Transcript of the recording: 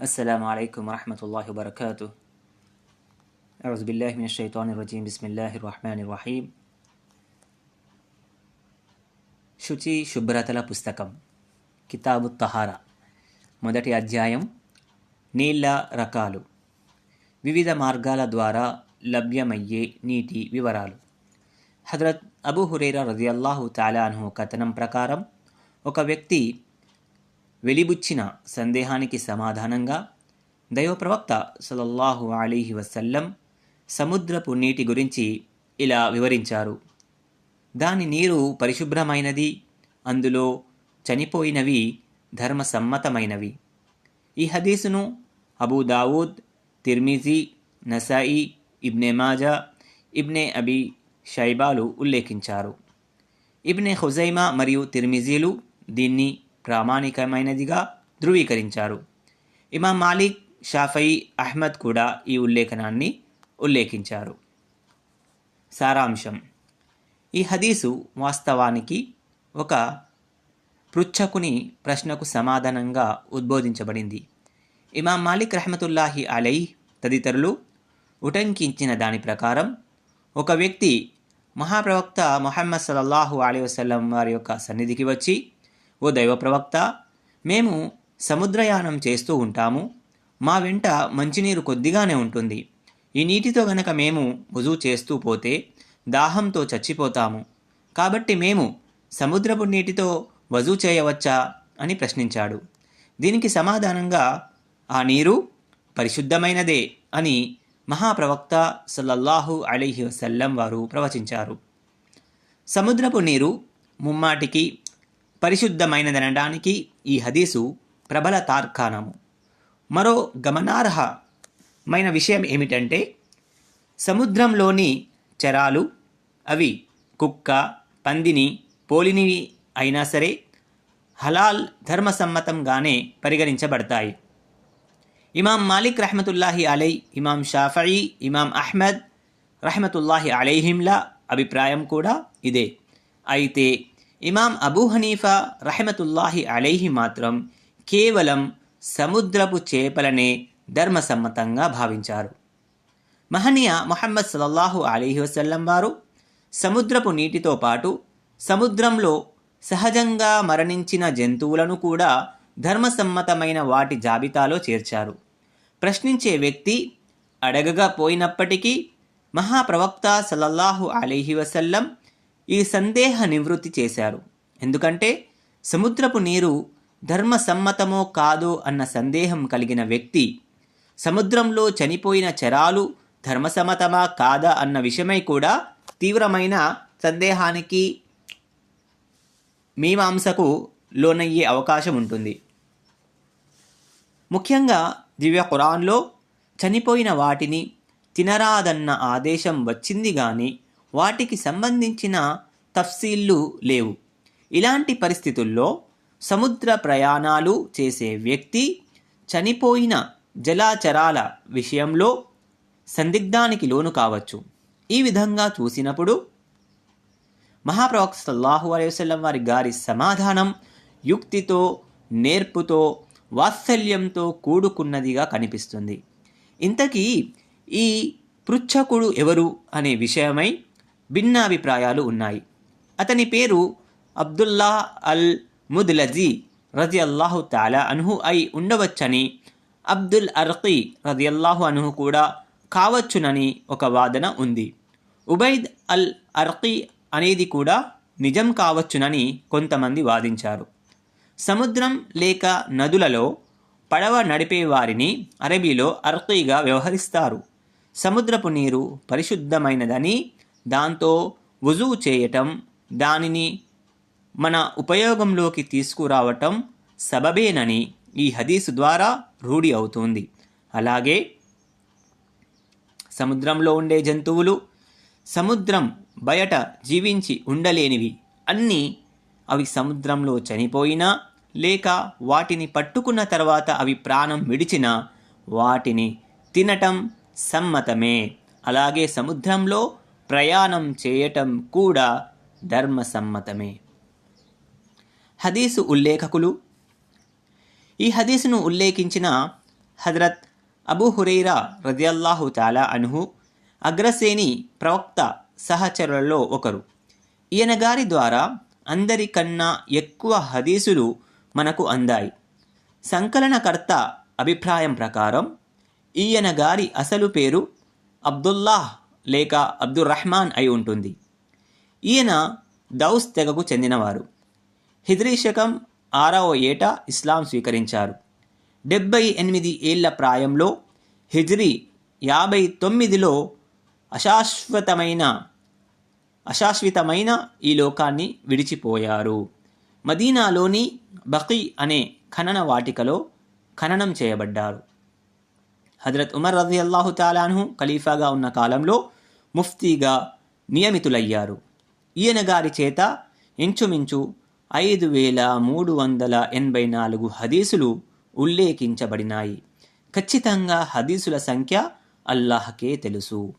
السلام عليكم ورحمة الله وبركاته أعوذ بالله من الشيطان الرجيم بسم الله الرحمن الرحيم శుచి శుభ్రతల పుస్తకం కితాబు తహారా మొదటి అధ్యాయం నీళ్ళ రకాలు వివిధ మార్గాల ద్వారా లభ్యమయ్యే నీటి వివరాలు హజరత్ అబూ హురేరా రజియల్లాహు తాలాను కథనం ప్రకారం ఒక వ్యక్తి వెలిబుచ్చిన సందేహానికి సమాధానంగా దైవప్రవక్త సలల్లాహు అలీహి వసల్లం సముద్రపు నీటి గురించి ఇలా వివరించారు. దాని నీరు పరిశుభ్రమైనది అందులో చనిపోయినవి ధర్మసమ్మతమైనవి. ఈ హదీసును అబూ దావూద్ తిర్మిజీ నసాయి ఇబ్నె మాజా ఇబ్నె అబీ షైబాలు ఉల్లేఖించారు. ఇబ్నె హుజైమా మరియు తిర్మిజీలు దీన్ని ప్రామాణికమైనదిగా ధృవీకరించారు. ఇమాం మాలిక్ షాఫయి అహ్మద్ కూడా ఈ ఉల్లేఖనాన్ని ఉల్లేఖించారు. సారాంశం ఈ హదీసు వాస్తవానికి ఒక పృచ్ఛకుని ప్రశ్నకు సమాధానంగా ఉద్బోధించబడింది. ఇమాం మాలిక్ రహమతుల్లాహి అలై తదితరులు ఉటంకించిన దాని ప్రకారం ఒక వ్యక్తి మహాప్రవక్త మొహమ్మద్ సల్లల్లాహు అలీ వసలం వారి యొక్క సన్నిధికి వచ్చి ఓ దైవ ప్రవక్త మేము సముద్రయానం చేస్తూ ఉంటాము. మా వెంట మంచినీరు కొద్దిగానే ఉంటుంది. ఈ నీటితో గనక మేము రుజు చేస్తూ పోతే దాహంతో చచ్చిపోతాము. కాబట్టి మేము సముద్రపు నీటితో వజూ చేయవచ్చా అని ప్రశ్నించాడు. దీనికి సమాధానంగా ఆ నీరు పరిశుద్ధమైనదే అని మహాప్రవక్త సల్లల్లాహు అలీహి వసల్లం వారు ప్రవచించారు. సముద్రపు నీరు ముమ్మాటికి పరిశుద్ధమైనదనడానికి ఈ హదీసు ప్రబల తార్కాణము. మరో గమనార్హమైన విషయం ఏమిటంటే సముద్రంలోని చరాలు అవి కుక్క పందిని పోలినివి అయినా సరే హలాల్ ధర్మసమ్మతంగానే పరిగణించబడతాయి. ఇమాం మాలిక్ రహమతుల్లాహి అలై ఇమాం షాఫయి ఇమాం అహ్మద్ రహమతుల్లాహి అలైహింల అభిప్రాయం కూడా ఇదే. అయితే ఇమాం అబూ హనీఫా రహమతుల్లాహి అలైహి మాత్రం కేవలం సముద్రపు చేపలనే ధర్మసమ్మతంగా భావించారు. మహనీయ మొహమ్మద్ సలల్లాహు అలీహి వసల్లం వారు సముద్రపు నీటితో పాటు సముద్రంలో సహజంగా మరణించిన జంతువులను కూడా ధర్మసమ్మతమైన వాటి జాబితాలో చేర్చారు. ప్రశ్నించే వ్యక్తి అడగగా పోయినప్పటికీ మహాప్రవక్త సల్లల్లాహు అలీహి వసల్లం ఈ సందేహ నివృత్తి చేశారు. ఎందుకంటే సముద్రపు నీరు ధర్మసమ్మతమో కాదో అన్న సందేహం కలిగిన వ్యక్తి సముద్రంలో చనిపోయిన చరాలు ధర్మసమ్మతమా కాదా అన్న విషయమై కూడా తీవ్రమైన సందేహానికి మీమాంసకు లోనయ్యే అవకాశం ఉంటుంది. ముఖ్యంగా దివ్య ఖురాన్లో చనిపోయిన వాటిని తినరాదన్న ఆదేశం వచ్చింది కానీ వాటికి సంబంధించిన తఫ్సీళ్ళు లేవు. ఇలాంటి పరిస్థితుల్లో సముద్ర ప్రయాణాలు చేసే వ్యక్తి చనిపోయిన జలాచరాల విషయంలో సందిగ్ధానికి లోను కావచ్చు. ఈ విధంగా చూసినప్పుడు మహాప్రవక్త సల్లాహు అలైవసం వారి గారి సమాధానం యుక్తితో నేర్పుతో వాత్సల్యంతో కూడుకున్నదిగా కనిపిస్తుంది. ఇంతకీ ఈ పృచ్ఛకుడు ఎవరు అనే విషయమై భిన్నాభిప్రాయాలు ఉన్నాయి. అతని పేరు అబ్దుల్లా అల్ ముద్లజీ రజి అల్లాహు తాలా అనుహు అయి ఉండవచ్చని అబ్దుల్ అర్కీ రజియల్లాహు అనుహు కూడా కావచ్చునని ఒక వాదన ఉంది. ఉబైద్ అల్ అర్కీ అనేది కూడా నిజం కావచ్చునని కొంతమంది వాదించారు. సముద్రం లేక నదులలో పడవ నడిపే వారిని అరబీలో అర్కీగా వ్యవహరిస్తారు. సముద్రపు నీరు పరిశుద్ధమైనదని దాంతో వుజువు చేయటం దానిని మన ఉపయోగంలోకి తీసుకురావటం సబబేనని ఈ హదీసు ద్వారా రూఢి అవుతుంది. అలాగే సముద్రంలో ఉండే జంతువులు సముద్రం బయట జీవించి ఉండలేనివి. అన్నీ అవి సముద్రంలో చనిపోయినా లేక వాటిని పట్టుకున్న తర్వాత అవి ప్రాణం విడిచినా వాటిని తినటం సమ్మతమే. అలాగే సముద్రంలో ప్రయాణం చేయటం కూడా ధర్మసమ్మతమే. హదీసు ఉల్లేఖకులు. ఈ హదీసును ఉల్లేఖించిన హజరత్ అబూ హురైరా రదియల్లాహు తాలా అనుహు అగ్రసేని ప్రవక్త సహచరులలో ఒకరు. ఈయన గారి ద్వారా అందరికన్నా ఎక్కువ హదీసులు మనకు అందాయి. సంకలనకర్త అభిప్రాయం ప్రకారం ఈయన గారి అసలు పేరు అబ్దుల్లాహ్ లేక అబ్దుర్ రహమాన్ అయి ఉంటుంది. ఈయన దౌస్ తెగకు చెందినవారు. హిజ్రీ శకం ఆరవ ఏట ఇస్లాం స్వీకరించారు. డెబ్బై ఎనిమిది ఏళ్ళ ప్రాయంలో హిజ్రీ యాభై తొమ్మిదిలో అశాశ్వతమైన అశాశ్వతమైన ఈ లోకాన్ని విడిచిపోయారు. మదీనాలోని బకీ అనే ఖనన వాటికలో ఖననం చేయబడ్డారు. హజరత్ ఉమర్ రజీ అల్లాహు తాలాను ఖలీఫాగా ఉన్న కాలంలో ముఫ్తీగా నియమితులయ్యారు. ఈయన గారి చేత ఇంచుమించు ఐదు వేల మూడు వందల ఎనభై నాలుగు హదీసులు ఉల్లేఖించబడినాయి. ఖచ్చితంగా హదీసుల సంఖ్య అల్లాహకే తెలుసు.